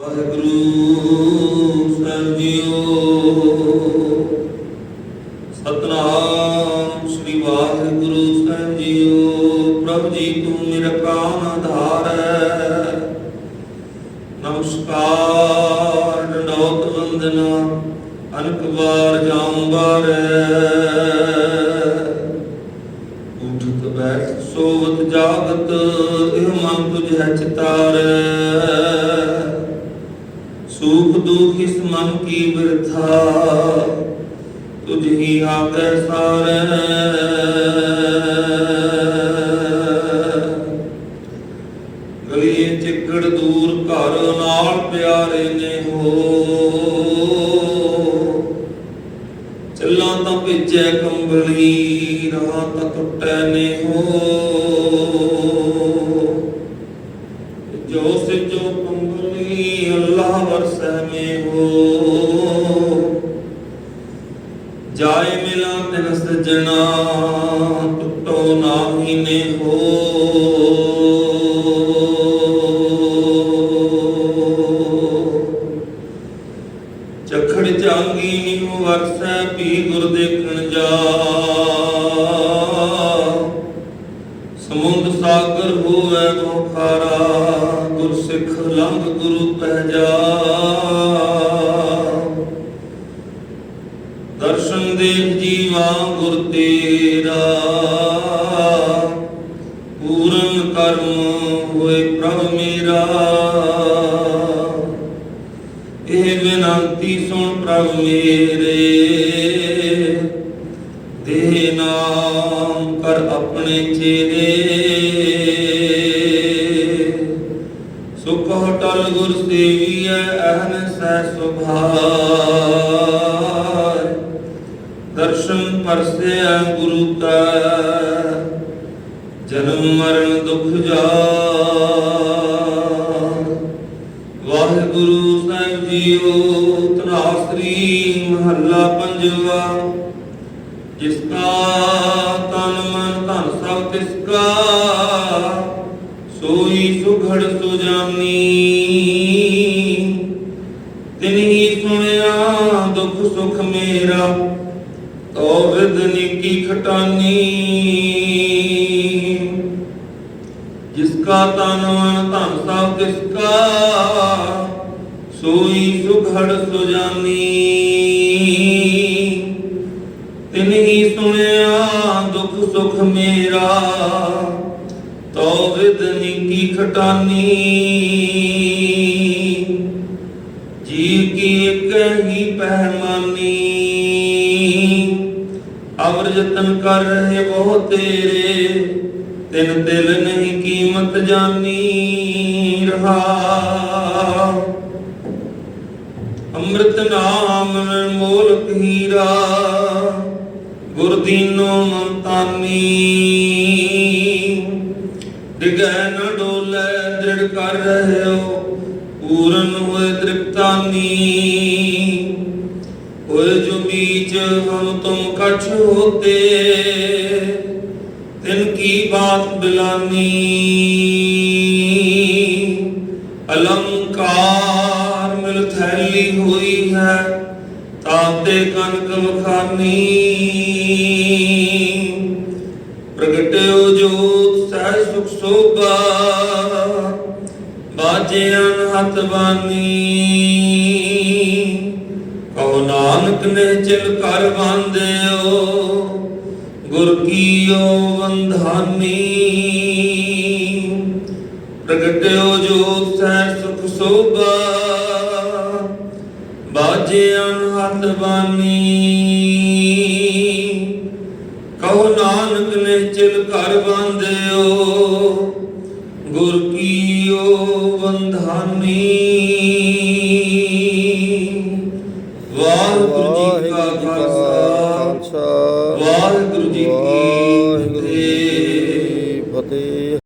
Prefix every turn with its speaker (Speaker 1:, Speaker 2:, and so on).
Speaker 1: ਵਾਹਿਗੁਰੂ, ਸਾਹਿਬ ਸਤਨਾਮ ਸ੍ਰੀ ਵਾਹਿਗੁਰੂ, ਸਾਹਿਬ ਜੀਓ। ਪ੍ਰਭ ਜੀ, ਤੂੰ ਮੇਰਾ ਪ੍ਰਾਨ ਆਧਾਰ। ਹੈ ਨਮਸਕਾਰ ਡੰਡੋਤ ਵੰਦਨਾ, ਅਨਕ ਵਾਰ ਜਾਂਬਾਰ ਉਠਤ ਬੈਠ ਸੋਵਤ ਜਾਗਤ, ਇਹ ਮਨ ਤੁਝ ਹੈ ਚਿਤਾਰੈ। ਸੁਖ ਦੁਖ ਇਸ ਮਨ ਕੀ ਬਿਰਥਾ? ਤੁਝ ਹੀ ਆਗੈ ਸਾਰੈ। ਗਲੀਏ ਚਿੱਕੜ ਦੂਰ ਘਰ ਨਾਲ ਪਿਆਰੇ ਨੇ ਹੋ। ਚੱਲਾਂ ਤਾਂ ਭੇਜੈ ਕੰਬਲੀ, ਰਾਹ ਤਾਂ ਟੁੱਟੈ ਨੇ ਹੋ। ਜੋ ਸਿਜੋ ਕੰਬਲੀ ਅੱਲਾਹ ਵਰਸੈ ਮੇ ਹੋ। ਜਾਏ ਮਿਲਾਂ ਤਿਨ ਸਜਣਾ ਟੁੱਟੋ ਨਾਹੀ ਨੇ ਹੋ। ਚਖੜ ਚਾਂਗੀ ਨਿਉ ਵਰਸੈ ਪੀ ਗੁਰ ਦੇਖਣ ਜਾ। ਸਮੁੰਦ ਸਾਗਰ ਹੋਵੇ ਮੋ ਸਿੱਖ ਲੰਘ ਗੁਰੂ ਪਹਿ ਜਾ। ਦਰਸ਼ਨ ਦੇਖ ਜੀਵਾ ਗੁਰ ਤੇਰਾ। ਪੂਰਨ ਕਰਮ ਹੋਏ ਪ੍ਰਭ ਮੇਰਾ। ਇਹ ਬੇਨੰਤੀ ਸੁਣ ਪ੍ਰਭ ਮੇਰੇ। ਦੇ ਨਾਮ ਕਰ ਆਪਣੇ ਚੇਰੇ ਸੁਖ ਟਲ ਗੁਰ ਸੇਵੀਐ, ਅਹਨ ਸਹਿ ਸੁਭਾਇ ਦਰਸ਼ਨ ਪਰਸੈ ਗੁਰੂ ਕਾ, ਜਨਮ ਮਰਨ ਦੁਖ ਜਾ ਵਾਹਿਗੁਰੂ ਸਾਹਿਬ ਜੀਓ ਤਨਾਸਰੀ ਮਹੱਲਾ ਪੰਜਵਾ। ਜਿਸ ਕਾ ਤਨ ਮਨ ਧਨ ਸਭ ਤਿਸ ਕਾ ਸੋਈ ਸੁਘੜ ਸੁਜਾਨੀ ਤਿਨਹੀ ਸੁਣਿਆ ਦੁਖ ਸੁਖ ਮੇਰਾ ਤੋ ਵਿਦਨੀ ਕੀ ਖਟਾਨੀ। ਜਿਸ ਕਾ ਤਨ ਮਨ ਧਨ ਸਭ ਤਿਸ ਕਾ, ਸੋਈ ਸੁਘੜ ਸੁਜਾਨੀ ਤਿਨਹੀ ਸੁਣਿਆ ਦੁਖ ਸੁਖ ਮੇਰਾ ਤੋ ਵਿਦਨੀ ਕੀ ਖਟਾਨੀ। ਜੀ ਕੀ ਇੱਕ ਪਹਿਮਾਨੀ। ਅਵਰ ਜਤਨ ਕਰ ਰਹੇ ਬਹੁ ਤੇਰੇ, ਤਿਨ ਦਿਲ ਨਹੀਂ ਕੀਮਤ ਜਾਨੀ ਰਹਾ। ਅੰਮ੍ਰਿਤ ਨਾਮ ਮੋਲਕ ਹੀਰਾ, ਗੁਰ ਮਮਤਾਨੀ ਡਿਗੈ ਨ ਡੋਲੇ, ਦ੍ਰਿੜ ਕਰ ਰਹਿਓ, ਪੂਰਨ ਹੋਏ ਤ੍ਰਿਪਤਾਨੀ। ਹੋਏ ਜੋ ਬੀਚ ਹਮ ਤੁਮ ਕਛ ਹੋਤੇ, ਤਿਨ ਕੀ ਬਾਤ ਬਿਲਾਨੀ। ਅਲੰਕਾਰ ਮਿਲ ਥੈਲੀ ਹੋਈ ਹੈ ਤਾਤੇ ਕਨਕ ਵਖਾਨੀ ਪ੍ਰਗਟਿਓ ਜੋ ਸਹਿ ਸੁਖ ਸੋਭਾ ਬਾਜਿਆਂ ਹੱਥ ਬਾਨੀ। ਕਹੋ ਨਾਨਕ ਨੇ ਚਿਲ ਕਰ ਬੰਦਿਓ ਗੁਰ ਕੀਓ ਵੰਧਾਨੀ। ਪ੍ਰਗਟਿਓ ਜੋਤ ਸਹਿ ਸੁਖ ਸੋਭਾ ਬਾਜਿਆਂ ਹੱਥ ਬਾਨੀ। ਨਾਨਕ ਨੇ ਚਿਲ ਕਰ ਬੰਦਿਓ ਗੁਰ ਕੀਓ ਵੰਧਾਨੀ ਵਾਹਿਗੁਰੂ ਜੀ ਕਾ ਖਾਲਸਾ।